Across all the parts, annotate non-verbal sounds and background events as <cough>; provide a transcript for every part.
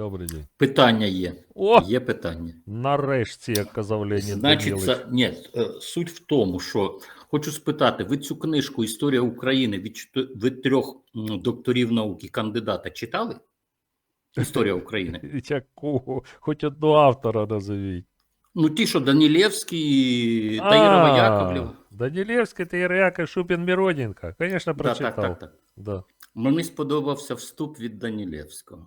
Добрий день. Питання є. О, Є питання. нарешті, як казав Леонід Значить, це, ні, е, суть в тому, що хочу спитати: ви цю книжку Історія України від, від трьох докторів науки кандидата читали? Історія України. <laughs> Якого? Хоч одного автора назовіть. Ну, ті, що Данілєвський, Таїрова Яковлєва. Данілєвський, Таїряка, Шупін, Мироненко. Звісно, Да, прочитав. так, так, так. Мені сподобався вступ від Данілєвського.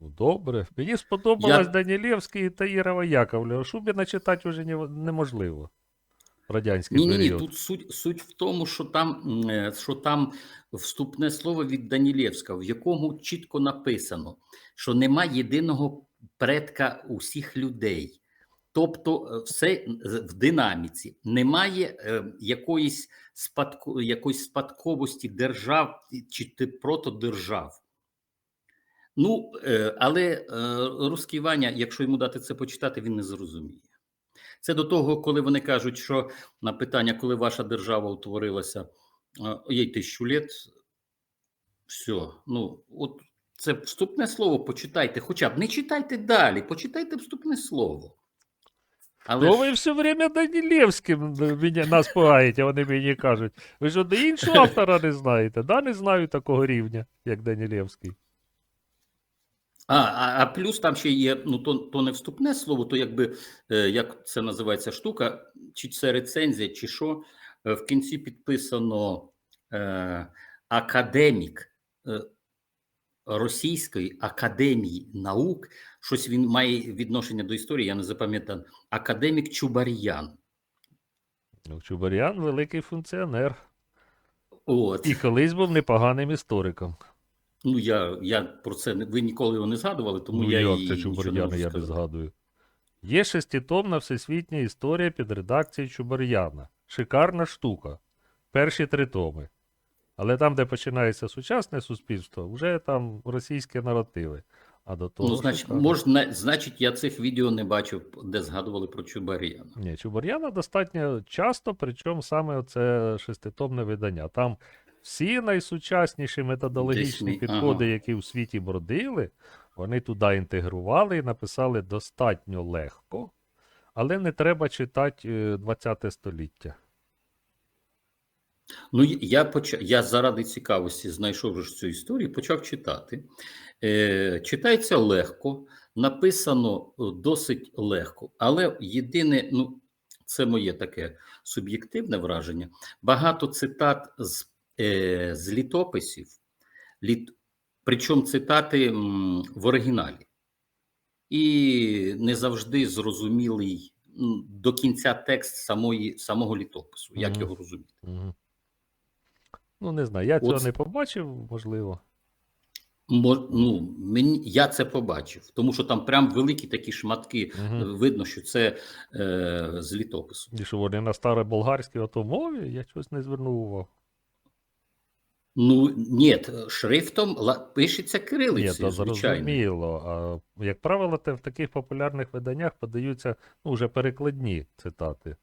Ну, Добре. Мені сподобалось Я- Данілєвський і Таїрова Яковлева. Шубіна читати вже неможливо. Радянський Ні, ні, ні. Тут суть, суть в тому, що там, е, що там вступне слово від Данілєвського, в якому чітко написано, що нема єдиного предка усіх людей. Тобто, е, все в динаміці немає е, якоїсь спадко, якоїсь спадковості держав чи протодержав. Ну, е, але е, русський Ваня, якщо йому дати це почитати, він не зрозуміє. Це до того, коли вони кажуть, що на питання, коли ваша держава утворилася, е, їй тисячу літ, все. Ну, от це вступне слово почитайте, хоча б не читайте далі, почитайте вступне слово. Але Ну ж- ви все время Данілєвським нас пугаєте, вони мені кажуть. Ви ж один іншого автора не знаєте? Да, не знаю такого рівня, як Данілєвський. А, а, а плюс там ще є, ну то, то не вступне слово, то якби е, як це називається штука, чи це рецензія, чи що. Е, в кінці підписано е, академік е, Російської академії наук. Щось він має відношення до історії, я не запам'ятав. Академік Чубар'ян. Ну, Чубарян великий функціонер. От. І колись був непоганим істориком. Ну я, я про це не ви ніколи його не згадували, тому ну, я як це не Чубаряна я не згадую. Є шеститомна всесвітня історія під редакцією Чубар'яна. Шикарна штука. Перші три томи. Але там, де починається сучасне суспільство, вже там російські наративи. А до того. Ну, значить, шикарно. можна, значить, я цих відео не бачив, де згадували про Чубар'яна. Ні, Чубар'яна достатньо часто, причому саме це шеститомне видання. Там всі найсучасніші методологічні підходи, ага. які в світі бродили, вони туди інтегрували і написали достатньо легко, але не треба читати е, 20 століття. Ну, я почав, я заради цікавості знайшов вже ж цю історію, почав читати. Е, читається легко, написано е, досить легко, але єдине, ну, це моє таке суб'єктивне враження. Багато цитат з, е, з літописів, літ, причому цитати в оригіналі. І не завжди зрозумілий до кінця текст самої, самого літопису, як Мгм. його розуміти. Угу. Ну, не знаю, я цього От- не побачив, можливо. Мо- ну, мені, я це побачив, тому що там прям великі такі шматки. Угу. е, Видно, що це е, з літопису. І що вони на староболгарській ото мові, я щось не звернув увагу. Ну ні, шрифтом пишеться Ні, кирилицею, то звичайно. зрозуміло. А, як правило, те, в таких популярних виданнях подаються ну, вже перекладні цитати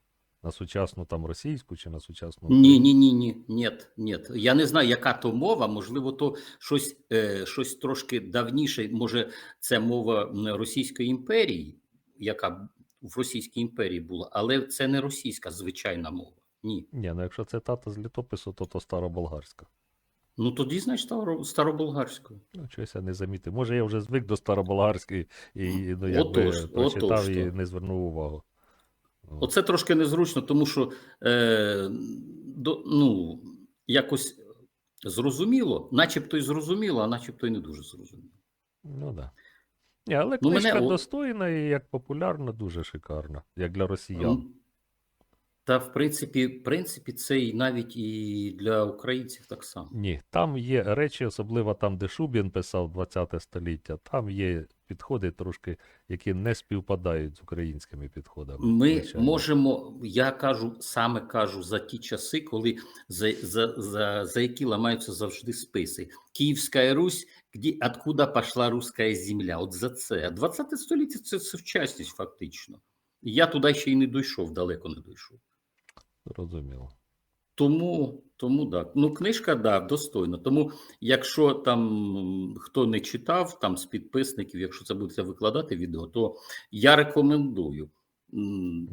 на сучасну там російську чи на сучасну. Ні, ні, ні, ні, ні, ні. Я не знаю, яка то мова. Можливо, то щось, е, щось трошки давніше. Може, це мова Російської імперії, яка в Російській імперії була, але це не російська звичайна мова. Ні. Ні, ну якщо цитата з літопису, то то староболгарська. Ну тоді, значить, старо- староболгарською. Ну, щось я не замітив. Може, я вже звик до староболгарської і ну, якби Отож, прочитав і не звернув увагу. Оце трошки незручно, тому що е, до, ну, якось зрозуміло, начебто й зрозуміло, а начебто й не дуже зрозуміло. Ну так. Да. Але Ну, мене достойна і як популярна, дуже шикарна, як для росіян. Та в принципі, в принципі, це і навіть і для українців так само. Ні, там є речі, особливо там, де Шубін писав 20 століття, там є підходи трошки, які не співпадають з українськими підходами. Ми звичайно. можемо, я кажу, саме кажу за ті часи, коли за, за, за, за які ламаються завжди списи. Київська Русь, де, откуда пішла руська земля? От за це. 20 століття це сучасність, фактично. Я туди ще й не дійшов, далеко не дійшов. Зрозуміло. Тому, тому так. Ну, книжка, да, достойна. Тому, якщо там хто не читав, там з підписників, якщо це будете викладати відео, то я рекомендую.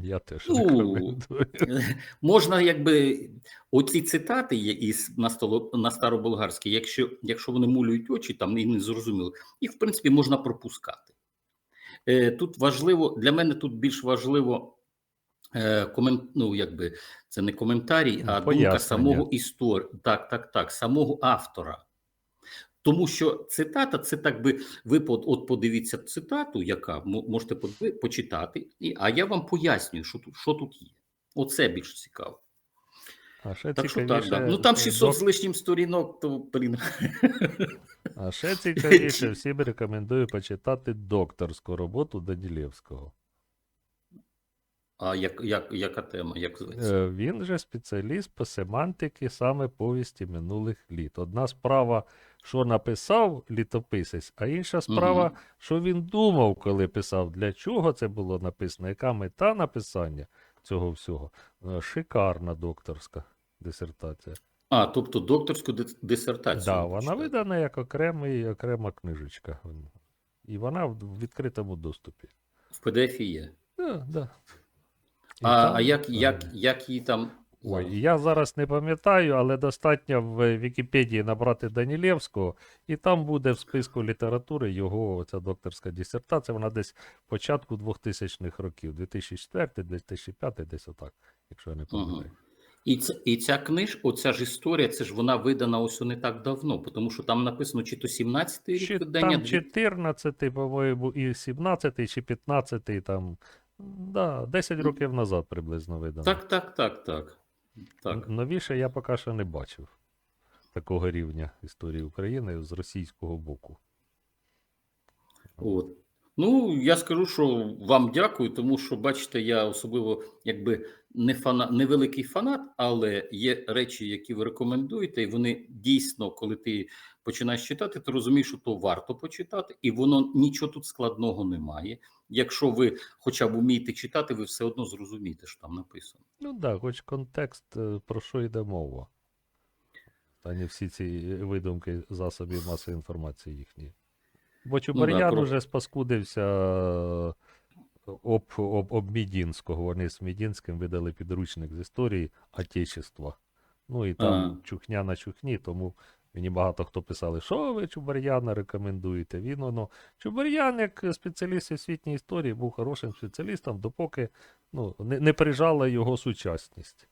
Я теж Ну, рекомендую. <laughs> Можна, якби оці цитати із на столо на староболгарській, якщо, якщо вони мулюють очі, там і не зрозуміло, їх в принципі можна пропускати. Е, тут важливо для мене тут більш важливо комент, ну, якби це не коментарій, а думка самого історії. Так, так, так, самого автора. Тому що цитата, це так би ви от подивіться цитату, яка можете почитати, і, а я вам пояснюю, що тут, що тут є. Оце більш цікаво. А ще Так що так, да. Ну там е, 600 док- з лишнім сторінок, то блін. А ще цікавіше, <laughs> всім рекомендую почитати докторську роботу Данілєвського. А як, як, яка тема? Як зветься? Е, Він же спеціаліст по семантики саме повісті минулих літ. Одна справа, що написав літописець, а інша справа, Мгм. що він думав, коли писав, для чого це було написано, яка мета написання цього всього. Е, Шикарна докторська дисертація. А, тобто докторську дис- дисертацію. Да, ви вона читаєте. видана як окремий, окрема книжечка. І вона в в відкритому доступі. В PDF є. Да, да. А, а як, е, як, як її там. Ой, я зараз не пам'ятаю, але достатньо в Вікіпедії набрати Данілєвського, і там буде в списку літератури його ця докторська дисертація. Вона десь початку 2000-х років, 2004, 2005, десь отак, якщо я не помиляю. І, це, і ця книж, оця ж історія, це ж вона видана ось не так давно, тому що там написано чи то 17-й рік видання. там дві- 14, по-моєму, і 17, чи 15, там, да, 10 років назад приблизно видано. Так, так, так, так. так. Новіше я поки що не бачив такого рівня історії України з російського боку. От. Ну, я скажу, що вам дякую, тому що, бачите, я особливо якби не фана, невеликий фанат, але є речі, які ви рекомендуєте, і вони дійсно, коли ти починаєш читати, ти розумієш, що то варто почитати, і воно нічого тут складного немає. Якщо ви хоча б вмієте читати, ви все одно зрозумієте, що там написано. Ну так, хоч контекст, е, про що йде мова. А не всі ці видумки засобів масової інформації їхні. Бо Чубар'ян про- уже спаскудився е, об, об, об Мідінського. Вони з Мідінським видали підручник з історії Отечества. Ну і там Ага. чухня на чухні, тому мені багато хто писали, що ви Чубар'яна рекомендуєте. Він воно. Чубар'ян, як спеціаліст освітньої історії, був хорошим спеціалістом, допоки ну, не, не прижала його сучасність.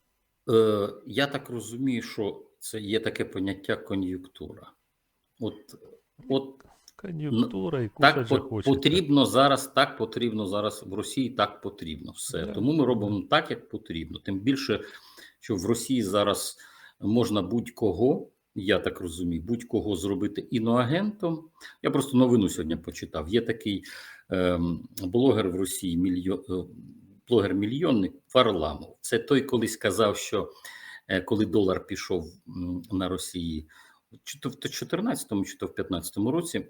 Е, я так розумію, що це є таке поняття кон'юнктура. От, от Кон'юнктура і Так же по- потрібно зараз, так потрібно зараз в Росії, так потрібно все. Да. Тому ми робимо так, як потрібно. Тим більше, що в Росії зараз можна будь-кого, я так розумію, будь-кого зробити іноагентом. Я просто новину сьогодні почитав. Є такий ем, блогер в Росії, мільйон, е, блогер-мільйонник Варламов. Це той колись казав, що е, коли долар пішов на Росії, чи то в 14-му, чи то в 15-му році.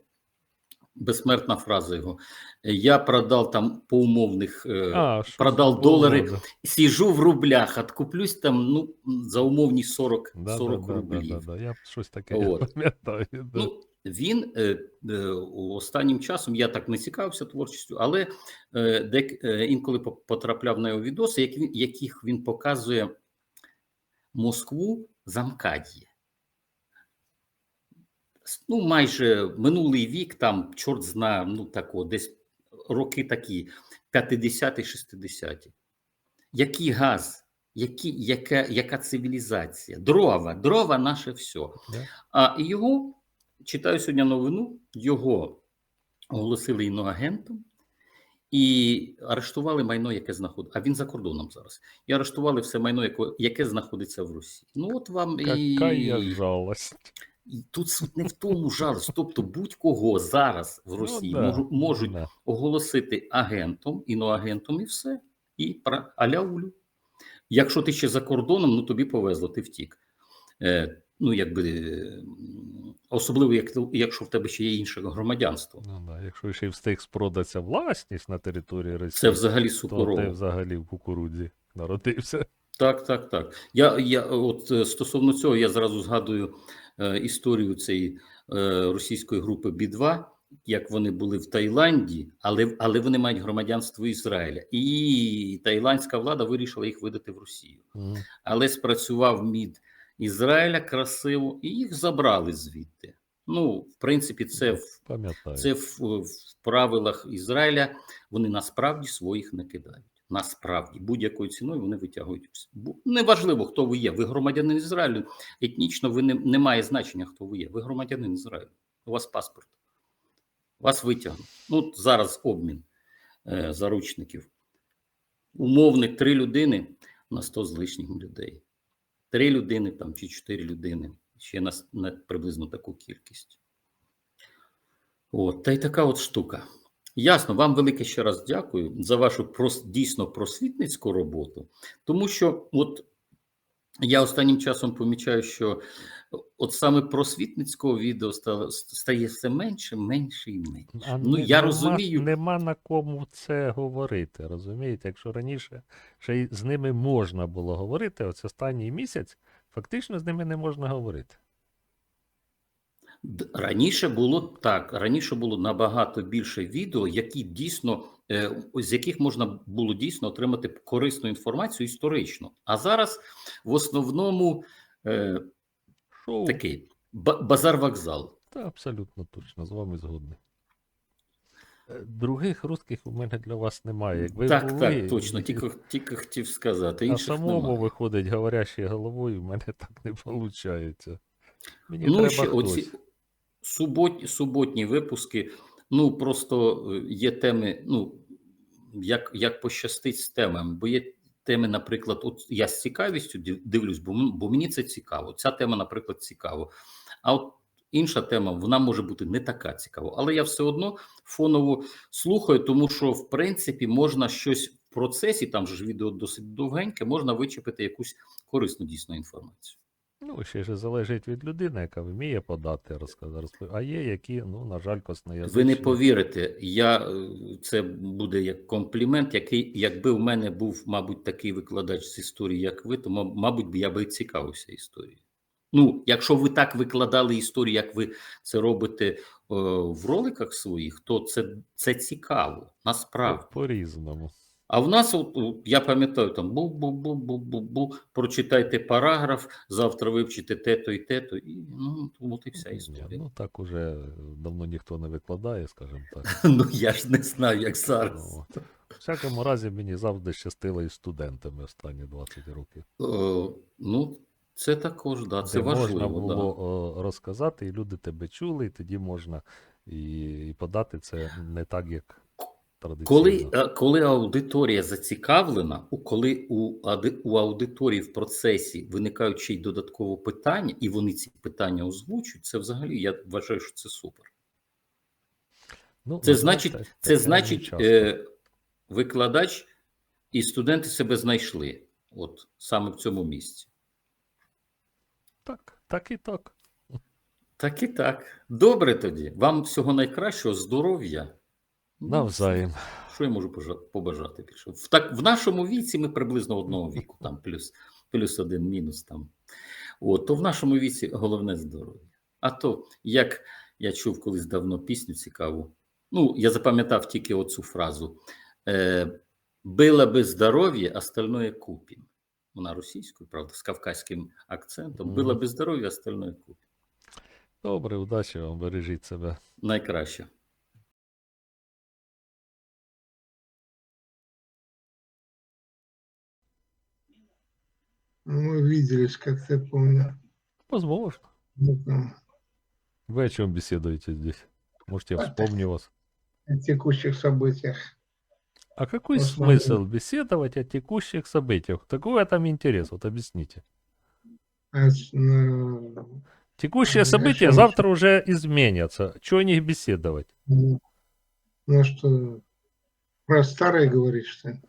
Безсмертна фраза його. Я продав там по умовних, е, А, продав це долари, було, сіжу в рублях, откуплюсь там ну, за умовні 40, да. Да, 40 да, да, рублів. Да, да, Я щось таке От. <laughs> пам'ятаю. Да. Ну, він е, е, останнім часом я так не цікавився творчістю, але е, дек, е, інколи потрапляв на його відоси, як він, яких він показує Москву замкад'є. Ну, майже минулий вік, там, чорт зна, ну тако, десь роки такі, 50-ті, 60-ті. Який газ, які, яка, яка цивілізація? Дрова, дрова наше все. А його читаю сьогодні новину. Його оголосили іноагентом і арештували майно, яке знаходиться. А він за кордоном зараз. І арештували все майно, яке, знаходиться в Росії. Ну от вам і Какая жалость. І тут суть не в тому жалость. Тобто, будь-кого зараз в Росії Ну, да, можуть да. оголосити агентом, іноагентом, і все. І пра- аля. Якщо ти ще за кордоном, ну тобі повезло, ти втік. Е, ну, якби, е, особливо, як, якщо в тебе ще є інше громадянство. Ну, да. Якщо ще й встиг спродатися власність на території Росії, Це взагалі то ти взагалі в кукурудзі народився. Так, так, так. Я, я от е, стосовно цього, я зразу згадую е, історію цієї е, російської групи Бі-2, як вони були в Таїланді, але, але вони мають громадянство Ізраїля. І таїландська влада вирішила їх видати в Росію. Мгм. Але спрацював МІД Ізраїля красиво, і їх забрали звідти. Ну, в принципі, це в Пам'ятаю. це в, в правилах Ізраїля вони насправді своїх не кидають. Насправді, будь-якою ціною вони витягують. Неважливо, хто ви є. Ви громадянин Ізраїлю. Етнічно ви не, не має значення, хто ви є. Ви громадянин Ізраїлю. У вас паспорт. Вас витягнуть. Ну, зараз обмін е, заручників. Умовник три людини на 100 з лишнім людей. Три людини там чи чотири людини. Ще на, на приблизно таку кількість. От, та й така от штука. Ясно, вам велике ще раз дякую за вашу прос, дійсно просвітницьку роботу, тому що от я останнім часом помічаю, що от саме просвітницького відео стало, стає все менше, менше і менше. А ну, не- я нема, розумію, Нема на кому це говорити, розумієте? Якщо раніше ще й з ними можна було говорити, ось останній місяць фактично з ними не можна говорити. Раніше було так. Раніше було набагато більше відео, які дійсно е, з яких можна було дійсно отримати корисну інформацію історичну. А зараз в основному е, Шоу. такий ба- базар-вокзал. Та абсолютно точно, з вами згодний. Е, Других русських у мене для вас немає. Якби так, були, так, точно. Тільки, тільки хотів сказати. а Інших самому немає. виходить говорящий головою, в мене так не виходить. Мені Ну, треба ще оці суботні, суботні випуски. Ну просто е, є теми. Ну як, як пощастить з темами, бо є теми, наприклад, от я з цікавістю див- дивлюсь, бо, бо мені це цікаво. Ця тема, наприклад, цікаво. А от інша тема, вона може бути не така цікава, але я все одно фоново слухаю, тому що в принципі можна щось в процесі, там ж відео досить довгеньке, можна вичепити якусь корисну дійсно інформацію. Ну, ще ж залежить від людини, яка вміє подати, розказати. А є, які, ну, на жаль, косноязичні. Ви не повірите, я е, це буде як комплімент, який, якби в мене був, мабуть, такий викладач з історії, як ви, то ма- мабуть, я би цікавився історією. Ну, якщо ви так викладали історію, як ви це робите е, в роликах своїх, то це, це цікаво, насправді. По-різному. А в нас, от, я пам'ятаю, там бу-бу-бу-бу-бу-бу, прочитайте параграф, завтра вивчите те-то і те-то, і ну, от і вся Ні, історія. Ну, так уже давно ніхто не викладає, скажімо так. <laughs> Ну я ж не знаю, як зараз. От. В всякому разі, мені завжди щастило із студентами останні 20 років. Е, ну, це також, да, це Де можна було о, розказати, і люди тебе чули, і тоді можна і, і подати це не так, як Да. Коли, е, коли аудиторія зацікавлена, коли у, у аудиторії в процесі виникають ще й додатково питання, і вони ці питання озвучують, це взагалі я вважаю, що це супер. Ну, Це значить, так- це таке значить, е, викладач і студенти себе знайшли, от саме в цьому місці. Так, так і так. Так і так. Добре тоді. Вам всього найкращого, здоров'я. Ну, Навзаєм. Що я можу побажати більше? В, так, в нашому віці ми приблизно одного віку, там плюс, плюс один, мінус там. От, то в нашому віці головне здоров'я. А то, як я чув колись давно пісню цікаву, ну, я запам'ятав тільки оцю фразу: е, била би здоров'я, остальное купім. Вона російською, правда, з кавказьким акцентом. Била би здоров'я, остальное купім. Добре, удачі вам, бережіть себе. Найкраще. Мы виделись, как-то я помню. Возможно. Ну, там, Вы о чем беседуете здесь? Может, я вспомню вас. о текущих событиях. А какой основном- смысл беседовать о текущих событиях? Какой в этом интерес? Вот объясните. А ну, Текущие А события завтра уже изменятся. Чего о них беседовать? ну, ну что, про старое говоришь, что ли?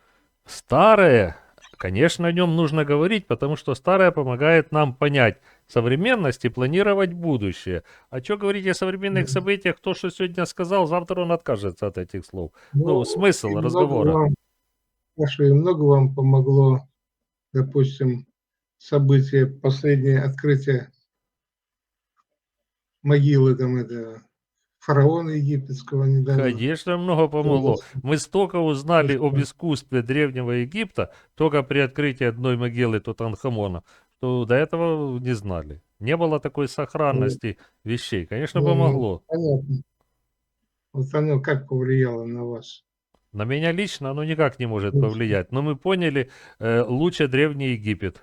Старое, конечно, о нем нужно говорить, потому что старое помогает нам понять современность и планировать будущее. А что говорить о современных событиях? То, что сегодня сказал, завтра он откажется от этих слов. Ну, смысл и много разговора. вам- и много вам помогло допустим, событие, последнее открытие могилы там это фараона египетского недавно. Конечно, много помогло. Мы столько узнали об искусстве Древнего Египта только при открытии одной могилы Тутанхамона, что до этого не знали. Не было такой сохранности вещей. Конечно, Ну, помогло. Понятно. Вот оно как повлияло на вас. На меня лично оно никак не может повлиять. Но мы поняли, э, лучше Древний Египет.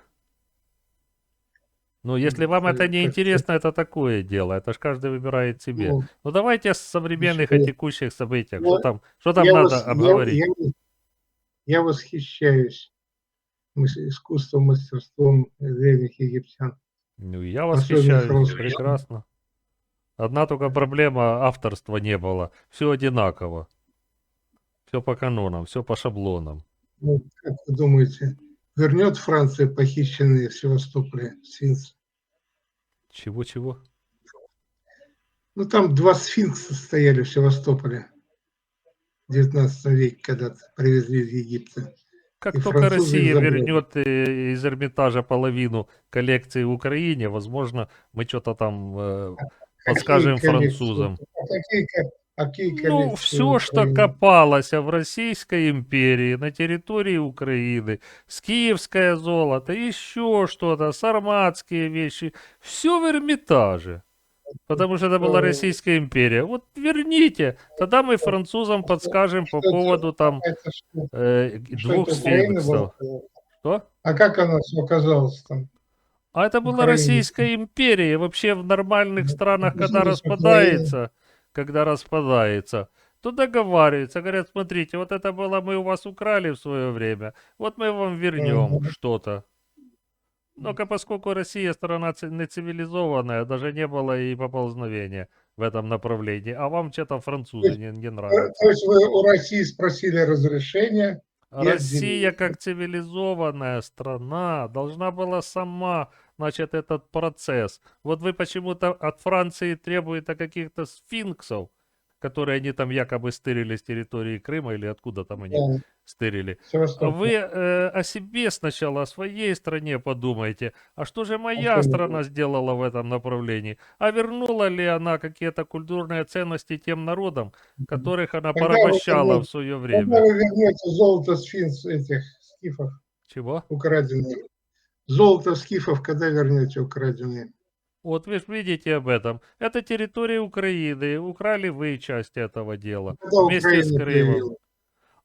Но если вам это не интересно, это такое дело. Это ж каждый выбирает себе. Ну, Ну давайте о современных и текущих событиях. ну, Что там, что там я надо я- обговорить? Я, я восхищаюсь мыс- искусством, мастерством древних египтян. Ну, я Особенно восхищаюсь, хорошо. прекрасно. Одна только проблема, авторства не было. Все одинаково. Все по канонам, все по шаблонам. Ну, как вы думаете, вернет Франция похищенные в Севастополе сфинксы? Чего-чего? Ну, там два сфинкса стояли в Севастополе в 19 веке, когда привезли из Египта. Как И только Россия забрали. вернет э, из Эрмитажа половину коллекции в Украине, возможно, мы что-то там э, подскажем Какие коллекции? французам. А а какие Ну, все, что копалось в Российской империи, на территории Украины, с киевское золото, еще что-то, сарматские вещи, все в Эрмитаже. Потому что это была Э, Российская империя. Вот верните, тогда мы французам подскажем по поводу там э, двух была? Что? А как она всё оказалась там? А это была. Российская империя. Вообще в нормальных Ну, странах, когда распадается, когда распадается, то договариваются, говорят, смотрите, вот это было мы у вас украли в свое время, вот мы вам вернем что-то. Но-ка, поскольку Россия страна ци- не цивилизованная, даже не было и поползновения в этом направлении, а вам что-то французы не, не То нравятся. то есть вы у России спросили разрешение, Россия, как цивилизованная страна, должна была сама начать этот процесс. Вот вы почему-то от Франции требуете каких-то сфинксов, которые они там якобы стырили с территории Крыма или откуда там они да, стырили. А Севастополь. Вы э, о себе сначала, о своей стране подумайте. А что же моя Абсолютно. страна сделала в этом направлении? А вернула ли она какие-то культурные ценности тем народам, которых она Когда вы порабощала вернете- в свое Когда время? вы вернете золото сфинкс этих скифов Чего? украденные? Золото скифов когда вернете украденные? Вот вы ж видите об этом. Это территория Украины. Украли вы часть этого дела. Когда Вместе с Украина Крымом. проявила?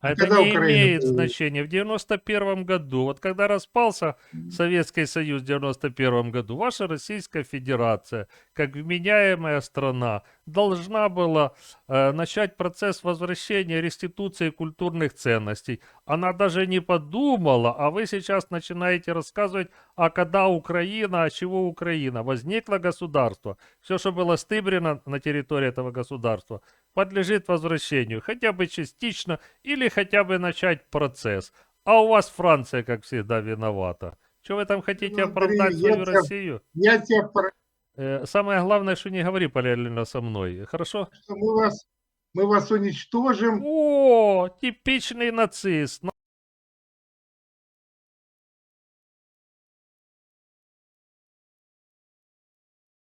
А это не Украина имеет появилась? значения. В 91 году, вот когда распался Советский Союз в 91 году, ваша Российская Федерация, как вменяемая страна, должна была э, начать процесс возвращения, реституции культурных ценностей. Она даже не подумала, а вы сейчас начинаете рассказывать, а когда Украина, а чего Украина? Возникло государство. Все, что было стыбрено на территории этого государства, подлежит возвращению, хотя бы частично или хотя бы начать процесс. А у вас Франция, как всегда, виновата. Что вы там хотите Ну, оправдать Андрей, свою я тебя- Россию? Я тебя Э, самое главное, что не говори параллельно со мной. Хорошо? что мы вас, мы вас уничтожим. О, типичный нацист.